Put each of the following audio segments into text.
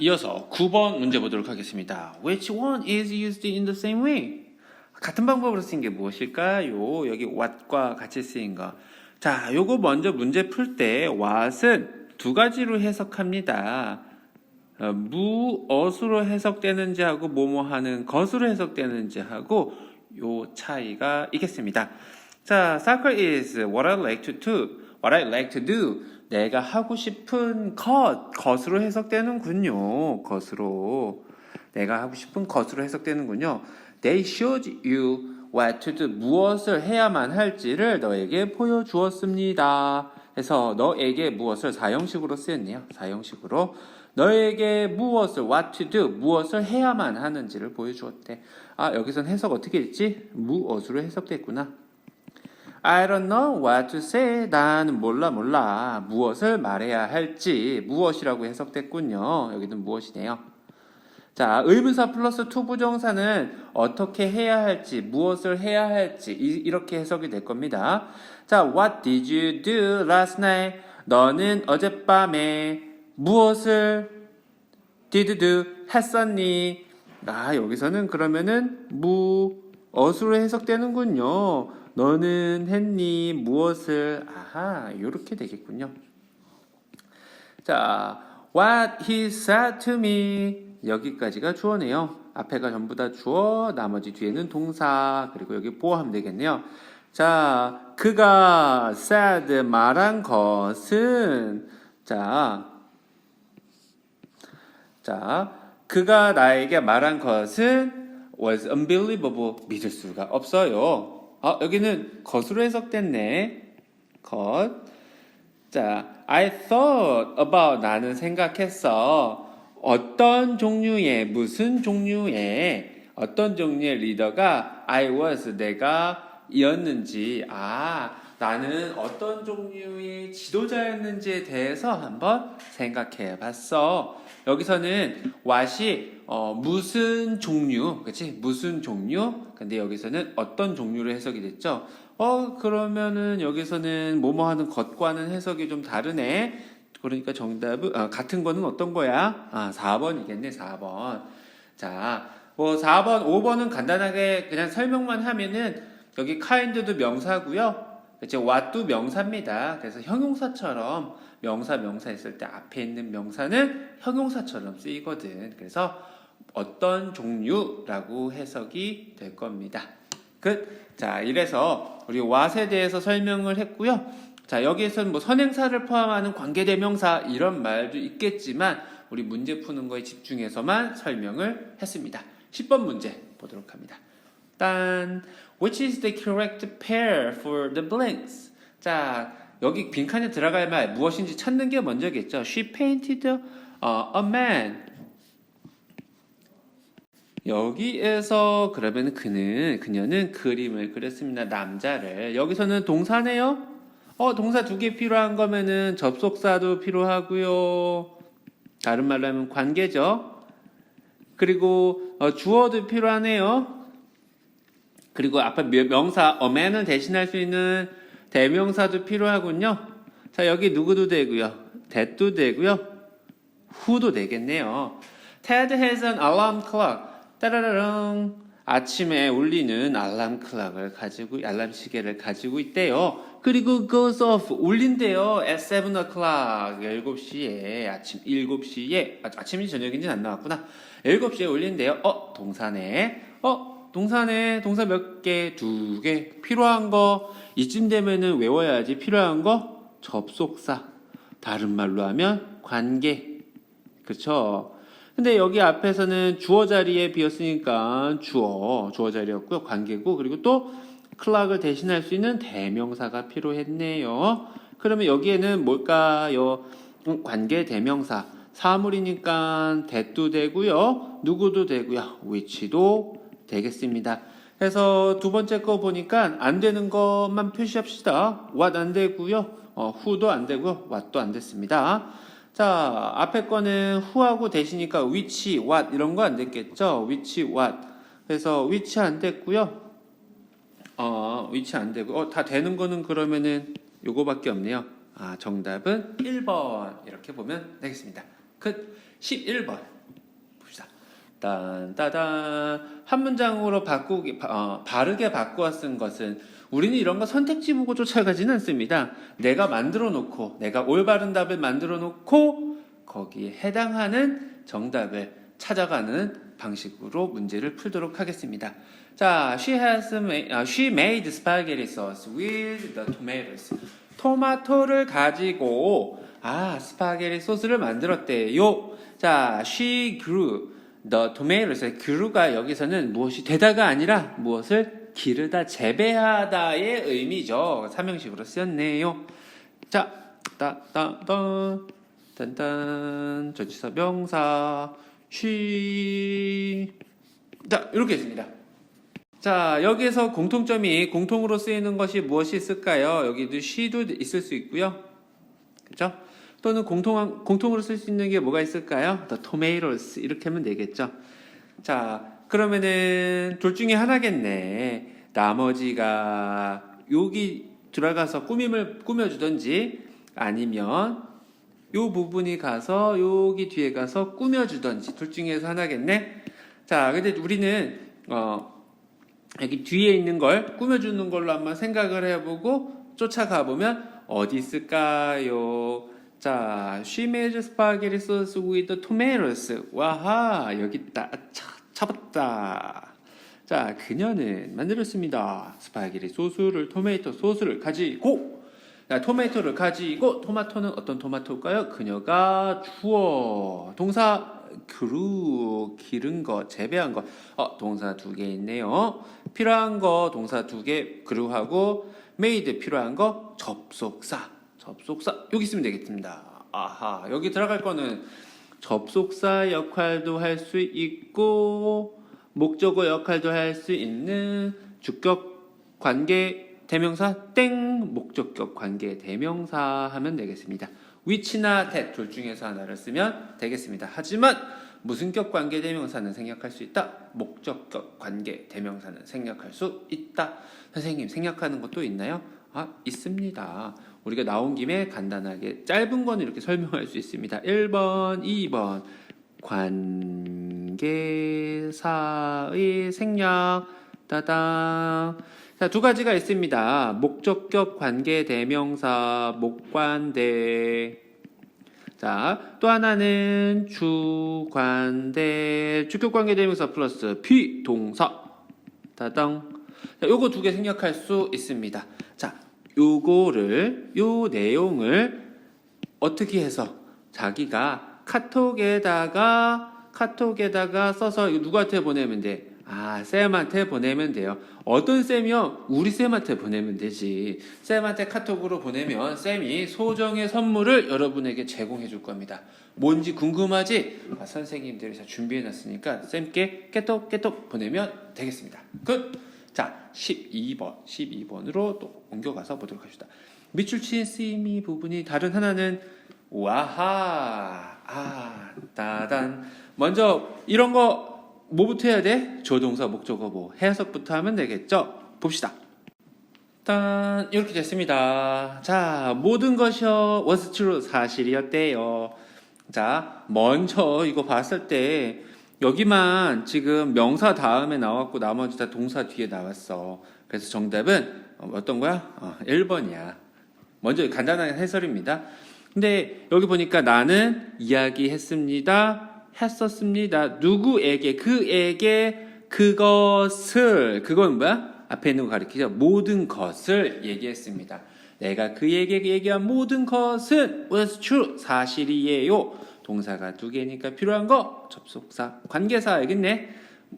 이어서 9번 문제 보도록 하겠습니다. Which one is used in the same way? 같은 방법으로 쓰인 게 무엇일까요? 여기 what과 같이 쓰인 거. 자, 요거 먼저 문제 풀 때 what은 두 가지로 해석합니다. 어, 무엇으로 해석되는지 하고 뭐뭐 하는 것으로 해석되는지 하고 요 차이가 있겠습니다. 자, soccer is what I like to do. What I like to do. 내가 하고 싶은 것, 것으로 해석되는군요. 것으로. 내가 하고 싶은 것으로 해석되는군요. They showed you what to do. 무엇을 해야만 할지를 너에게 보여주었습니다. 해서 너에게 무엇을 사형식으로 쓰였네요. 사형식으로. 너에게 무엇을 what to do 무엇을 해야만 하는지를 보여주었대. 아 여기선 해석 어떻게 했지? 무엇으로 해석됐구나. I don't know what to say. 나는 몰라 몰라 무엇을 말해야 할지 무엇이라고 해석됐군요. 여기는 무엇이네요. 자 의문사 플러스 투부정사는 어떻게 해야 할지 무엇을 해야 할지 이, 이렇게 해석이 될 겁니다. 자 What did you do last night? 너는 어젯밤에 무엇을 did do 했었니? 아 여기서는 그러면은 무엇으로 해석되는군요. 너는 했니 무엇을 아하 이렇게 되겠군요. 자 what he said to me 여기까지가 주어네요. 앞에가 전부 다 주어 나머지 뒤에는 동사 그리고 여기 보호하면 되겠네요. 자 그가 said 말한 것은 자 자, 그가 나에게 말한 것은 was unbelievable. 믿을 수가 없어요. 아, 여기는 것으로 해석됐네. 것. 자, I thought about 나는 생각했어. 어떤 종류의, 무슨 종류의, 어떤 종류의 리더가 I was 내가 이었는지, 아, 나는 어떤 종류의 지도자였는지에 대해서 한번 생각해 봤어. 여기서는 what이 어, 무슨 종류, 그치? 무슨 종류? 근데 여기서는 어떤 종류로 해석이 됐죠? 어, 그러면은 여기서는 뭐뭐 하는 것과는 해석이 좀 다르네. 그러니까 정답은, 아, 같은 거는 어떤 거야? 아, 4번이겠네, 4번. 자, 뭐 4번, 5번은 간단하게 그냥 설명만 하면은 여기 kind도 명사고요. 그쵸? what도 명사입니다. 그래서 형용사처럼 명사 명사 했을 때 앞에 있는 명사는 형용사처럼 쓰이거든. 그래서 어떤 종류라고 해석이 될 겁니다. 끝. 자, 이래서 우리 what에 대해서 설명을 했고요. 자, 여기에서는 뭐 선행사를 포함하는 관계대명사 이런 말도 있겠지만 우리 문제 푸는 거에 집중해서만 설명을 했습니다. 10번 문제 보도록 합니다. 딴 Which is the correct pair for the blanks? 자, 여기 빈칸에 들어갈 말 무엇인지 찾는 게 먼저겠죠. She painted uh, a man. 여기에서 그러면 그는 그녀는 그림을 그렸습니다. 남자를 여기서는 동사네요. 어 동사 두 개 필요한 거면은 접속사도 필요하고요. 다른 말로 하면 관계죠. 그리고 어, 주어도 필요하네요. 그리고 앞에 명사 a man을 대신할 수 있는 대명사도 필요하군요. 자, 여기 누구도 되고요. that도 되고요. who도 되겠네요. Ted has an alarm clock. 따라라랑 아침에 울리는 알람 클락을 가지고 알람 시계를 가지고 있대요. 그리고 goes off 울린대요. at 7 o'clock 7시에 아침 7시에 아, 아침인지 저녁인지는 안 나왔구나. 7시에 울린대요. 어, 동사네. 어, 동사네. 동사 몇 개? 두 개. 필요한 거 이쯤 되면은 외워야지. 필요한 거 접속사. 다른 말로 하면 관계. 그렇죠? 근데 여기 앞에서는 주어 자리에 비었으니까 주어, 주어 자리였고요. 관계고 그리고 또 클락을 대신할 수 있는 대명사가 필요했네요. 그러면 여기에는 뭘까요? 음, 관계 대명사. 사물이니까 that도 되고요. 누구도 되고요. which도 되겠습니다. 그래서 두 번째 거 보니까 안 되는 것만 표시합시다. what 안 되고요. 어, who도 안 되고요. what도 안 됐습니다. 자, 앞에 거는 who하고 대시니까 which, what 이런 거 안 됐겠죠? which, what. 그래서 which 안 됐고요. 어, which 안 되고 어, 다 되는 거는 그러면은 요거밖에 없네요. 아, 정답은 1번 이렇게 보면 되겠습니다. 끝. 11번 봅시다. 딴따단 한 문장으로 바꾸기 어, 바르게 바꾸어 쓴 것은 우리는 이런 거 선택지 보고 쫓아가지는 않습니다. 내가 만들어 놓고 내가 올바른 답을 만들어 놓고 거기에 해당하는 정답을 찾아가는 방식으로 문제를 풀도록 하겠습니다. 자, she has made, 아, she made spaghetti sauce with the tomatoes. 토마토를 가지고 아 스파게티 소스를 만들었대요. 자, she grew the tomatoes. grew가 여기서는 무엇이 되다가 아니라 무엇을 기르다 재배하다의 의미죠. 삼형식으로 쓰였네요. 자, 따 따 따 딴딴 전치사 명사 she 자 이렇게 있습니다. 자, 여기에서 공통점이 공통으로 쓰이는 것이 무엇이 있을까요? 여기도 she도 있을 수 있고요. 그죠? 또는 공통, 공통으로 쓸 수 있는 게 뭐가 있을까요? The tomatoes. 이렇게 하면 되겠죠. 자, 그러면은 둘 중에 하나겠네. 나머지가 여기 들어가서 꾸밈을 꾸며주던지 아니면 요 부분이 가서 여기 뒤에 가서 꾸며주던지 둘 중에서 하나겠네. 자, 근데 우리는 어, 여기 뒤에 있는 걸 꾸며주는 걸로 한번 생각을 해보고 쫓아가 보면 어디 있을까요? 자, she made spaghetti sauce with tomatoes. 와하, 여기. 차, 잡았다. 자, 그녀는 만들었습니다. 스파게티 소스를, 토마토 소스를 가지고, 자, 토마토를 가지고, 토마토는 어떤 토마토일까요? 그녀가 주어, 동사, 그루, 기른 거, 재배한 거. 어, 동사 두 개 있네요. 필요한 거, 동사 두 개, 그루하고, made 필요한 거, 접속사. 접속사. 여기 있으면 되겠습니다. 아하, 여기 들어갈 거는 접속사 역할도 할 수 있고, 목적어 역할도 할 수 있는 주격 관계 대명사 땡 목적격 관계 대명사 하면 되겠습니다. which나 that 둘 중에서 하나를 쓰면 되겠습니다. 하지만 무슨격 관계 대명사는 생략할 수 있다. 목적격 관계 대명사는 생략할 수 있다. 선생님 생략하는 것도 있나요? 아 있습니다. 우리가 나온 김에 간단하게 짧은 거는 이렇게 설명할 수 있습니다. 1번, 2번. 관계사의 생략. 따당 자, 두 가지가 있습니다. 목적격 관계 대명사 목관대. 자, 또 하나는 주관대. 주격 관계 대명사 플러스 비동사. 따당 자, 요거 두 개 생략할 수 있습니다. 자, 요거를 요 내용을 어떻게 해서 자기가 카톡에다가 카톡에다가 써서 누구한테 보내면 돼? 아, 쌤한테 보내면 돼요. 어떤 쌤이요? 우리 쌤한테 보내면 되지. 쌤한테 카톡으로 보내면 쌤이 소정의 선물을 여러분에게 제공해 줄 겁니다. 뭔지 궁금하지? 아, 선생님들이 다 준비해 놨으니까 쌤께 깨톡 깨톡 보내면 되겠습니다. 끝! 자, 12번. 12번으로 또 옮겨가서 보도록 합시다. 밑줄 친 쓰임이 부분이 다른 하나는 와하, 아, 따단. 먼저 이런 거 뭐부터 해야 돼? 조동사, 목적어, 뭐 해석부터 하면 되겠죠? 봅시다. 일단 이렇게 됐습니다. 자, 모든 것이요 was true 사실이었대요. 자, 먼저 이거 봤을 때 여기만 지금 명사 다음에 나왔고 나머지 다 동사 뒤에 나왔어. 그래서 정답은 어떤 거야? 어, 1번이야. 먼저 간단한 해설입니다. 근데 여기 보니까 나는 이야기했습니다. 했었습니다. 누구에게 그에게 그것을 그건 뭐야? 앞에 있는 거 가리키죠. 모든 것을 얘기했습니다. 내가 그에게 얘기한 모든 것은 was true 사실이에요. 동사가 두 개니까 필요한 거 접속사 관계사 알겠네.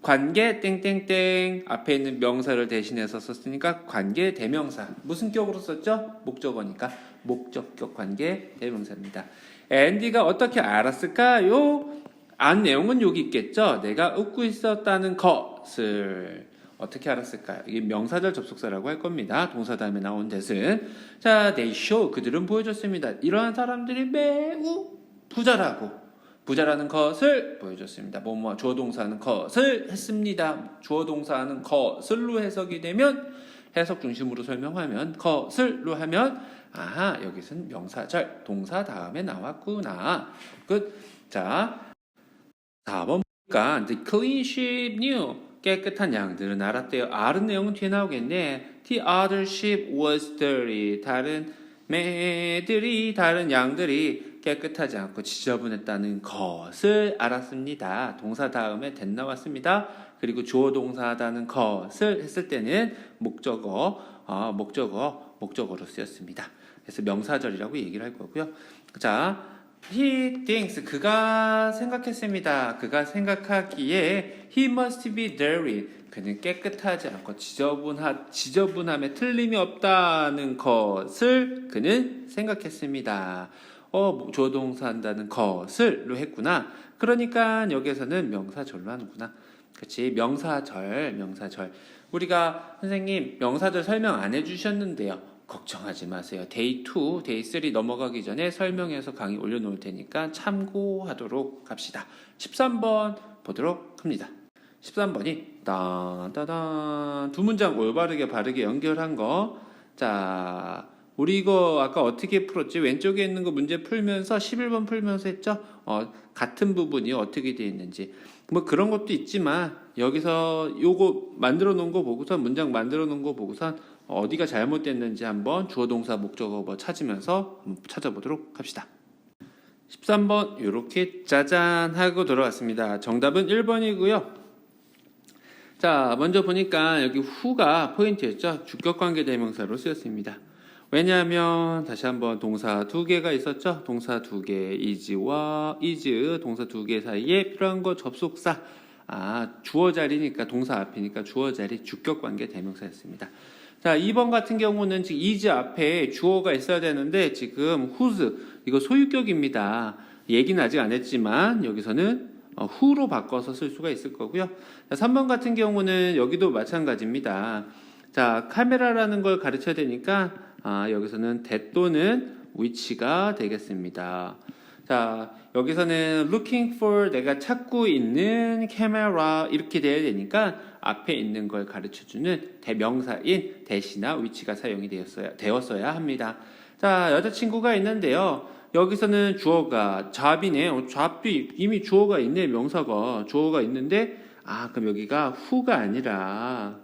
관계 땡땡땡 앞에 있는 명사를 대신해서 썼으니까 관계 대명사 무슨 격으로 썼죠? 목적어니까 목적격 관계 대명사입니다. 앤디가 어떻게 알았을까요? 안 내용은 여기 있겠죠. 내가 웃고 있었다는 것을 어떻게 알았을까요? 이게 명사절 접속사라고 할 겁니다. 동사 다음에 나온 대신 자, they show 그들은 보여줬습니다. 이러한 사람들이 매우 부자라고 부자라는 것을 보여줬습니다. 뭐뭐 주어 동사는 것을 했습니다. 주어 동사는 것을로 해석이 되면 해석 중심으로 설명하면 것을로 하면 아 여기서는 명사절 동사 다음에 나왔구나. 끝. 자, 4번 보니까 the clean sheep knew 깨끗한 양들은 알았대요. 알은 내용은 뒤에 나오겠네. The other sheep was dirty. 다른 매들이 다른 양들이 깨끗하지 않고 지저분했다는 것을 알았습니다. 동사 다음에 that 나왔습니다. 그리고 주어 동사하다는 것을 했을 때는 목적어, 어, 목적어, 목적어로 쓰였습니다. 그래서 명사절이라고 얘기를 할 거고요. 자, he thinks 그가 생각했습니다. 그가 생각하기에 he must be dirty. 그는 깨끗하지 않고 지저분하 지저분함에 틀림이 없다는 것을 그는 생각했습니다. 어, 조동사 한다는 것을로 했구나. 그러니까 여기에서는 명사절로 하는구나. 그렇지 명사절 명사절. 우리가 선생님 명사절 설명 안 해주셨는데요. 걱정하지 마세요. 데이 2 데이 3 넘어가기 전에 설명해서 강의 올려놓을 테니까 참고하도록 합시다. 13번 보도록 합니다. 13번이 따다단. 두 문장 올바르게 바르게 연결한 거 자 우리 이거 아까 어떻게 풀었지? 왼쪽에 있는 거 문제 풀면서 11번 풀면서 했죠? 어, 같은 부분이 어떻게 되어 있는지. 뭐 그런 것도 있지만 여기서 요거 만들어 놓은 거 보고선 문장 만들어 놓은 거 보고선 어디가 잘못됐는지 한번 주어 동사 목적어 뭐 찾으면서 한번 찾아보도록 합시다. 13번 이렇게 짜잔 하고 들어왔습니다. 정답은 1번이고요. 자, 먼저 보니까 여기 후가 포인트였죠. 주격 관계 대명사로 쓰였습니다. 왜냐하면 다시 한번 동사 두 개가 있었죠. 동사 두 개, is와 is 동사 두 개 사이에 필요한 거 접속사. 아, 주어 자리니까 동사 앞이니까 주어 자리 주격 관계 대명사였습니다. 자, 2번 같은 경우는 지금 is 앞에 주어가 있어야 되는데 지금 whose 이거 소유격입니다. 얘기는 아직 안 했지만 여기서는 어, who로 바꿔서 쓸 수가 있을 거고요. 자, 3번 같은 경우는 여기도 마찬가지입니다. 자, 카메라라는 걸 가르쳐야 되니까 아, 여기서는 that 또는 which가 되겠습니다. 자, 여기서는 looking for 내가 찾고 있는 camera 이렇게 돼야 되니까 앞에 있는 걸 가르쳐 주는 대명사인 that이나 which가 사용이 되었어야, 되었어야 합니다. 자, 여자친구가 있는데요. 여기서는 주어가 잡이네. 어, 잡도 이미 주어가 있네. 명사가 주어가 있는데 아, 그럼 여기가 who가 아니라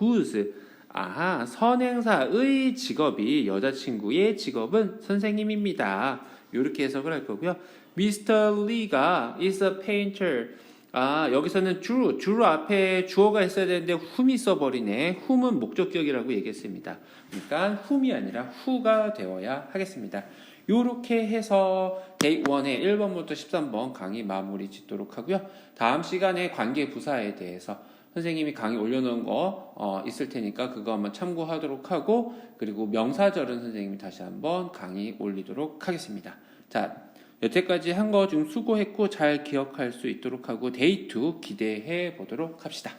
whose 아하, 선행사의 직업이 여자친구의 직업은 선생님입니다. 이렇게 해석을 할 거고요. Mr. Lee가 is a painter. 아, 여기서는 주로, 주로 앞에 주어가 있어야 되는데 whom이 써버리네. whom은 목적격이라고 얘기했습니다. 그러니까 whom이 아니라 who가 되어야 하겠습니다. 요렇게 해서 데이 1의 1번부터 13번 강의 마무리 짓도록 하고요. 다음 시간에 관계 부사에 대해서 선생님이 강의 올려놓은 거 어, 있을 테니까 그거 한번 참고하도록 하고 그리고 명사절은 선생님이 다시 한번 강의 올리도록 하겠습니다. 자, 여태까지 한 거 좀 수고했고 잘 기억할 수 있도록 하고 데이 2 기대해 보도록 합시다.